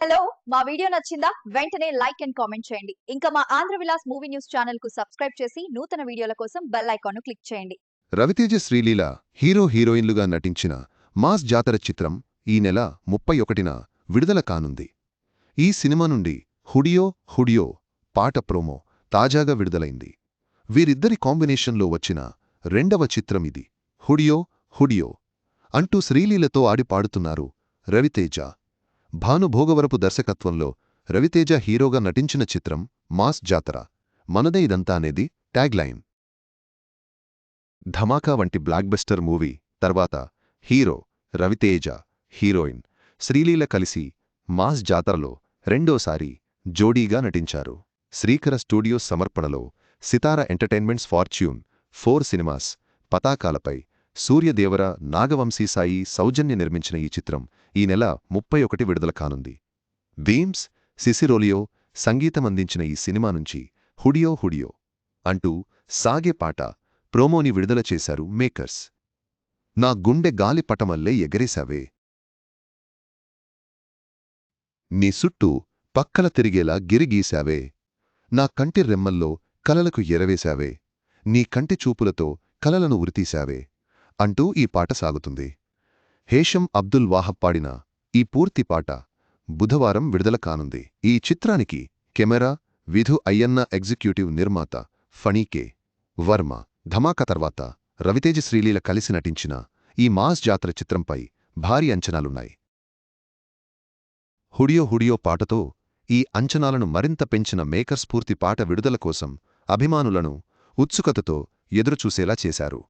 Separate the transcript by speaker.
Speaker 1: Hello మా video నచ్చిందా? వెంటనే లైక్ అండ్ కామెంట్ చేయండి. ఇంకా మా ఆంధ్ర విలాస్ మూవీ న్యూస్ ఛానల్కు సబ్స్క్రైబ్ చేసి నూతన వీడియోల కోసం బెల్ ఐకాన్ క్లిక్ చేయండి.
Speaker 2: రవితేజ శ్రీలీల హీరో హీరోయిన్లుగా నటించిన మాస్ జాతర చిత్రం ఈ నెల ముప్పై ఒకటిన విడుదల కానుంది. ఈ సినిమా నుండి హుడియో హుడియో పాట ప్రోమో తాజాగా విడుదలైంది. వీరిద్దరి కాంబినేషన్లో వచ్చిన రెండవ చిత్రం ఇది. హుడియో హుడియో అంటూ శ్రీలీలతో ఆడి పాడుతున్నారు రవితేజ. భానుభోగవరపు దర్శకత్వంలో రవితేజ హీరోగా నటించిన చిత్రం మాస్ జాతర. మనదే ఇదంతా అనేది ట్యాగ్లైన్. ధమాకా వంటి బ్లాక్బస్టర్ మూవీ తర్వాత హీరో రవితేజ హీరోయిన్ శ్రీలీల కలిసి మాస్ జాతరలో రెండోసారి జోడీగా నటించారు. శ్రీకర స్టూడియోస్ సమర్పణలో Sithara entertainments fortune four cinemas పతాకాలపై Suryadevara Nagavamsi Sai Soujanya నిర్మించిన ఈ చిత్రం ఈ నెల ముప్పై ఒకటి విడుదల కానుంది. బీమ్స్ సిసిరోలియో సంగీతమందించిన ఈ సినిమా నుంచి హుడియో హుడియో అంటూ సాగే పాట ప్రోమోని విడుదల చేశారు మేకర్స్. నా గుండె గాలి పటమల్లే ఎగరేశావే. నీ సుట్టూ పక్కల తిరిగేలా గిరిగీశావే నా కంటి రెమ్మల్లో కలలకు ఎరవేశావే. నీ కంటి చూపులతో కలలను ఉరితీశావే. అంటూ ఈ పాట సాగుతుంది. హేషం అబ్దుల్ వాహబ్ పాడిన ఈ పూర్తి పాట బుధవారం విడుదల కానుంది. ఈ చిత్రానికి కెమెరా విధు అయ్యన్న ఎగ్జిక్యూటివ్ నిర్మాత ఫణీకే వర్మ. ధమాకా తర్వాత రవితేజ శ్రీలీల కలిసి నటించిన ఈ మాస్ జాతర చిత్రంపై భారీ అంచనాలున్నాయి. హుడియో హుడియో పాటతో ఈ అంచనాలను మరింత పెంచిన మేకర్ స్ఫూర్తి పాట విడుదల కోసం అభిమానులను ఉత్సుకతతో ఎదురుచూసేలా చేశారు.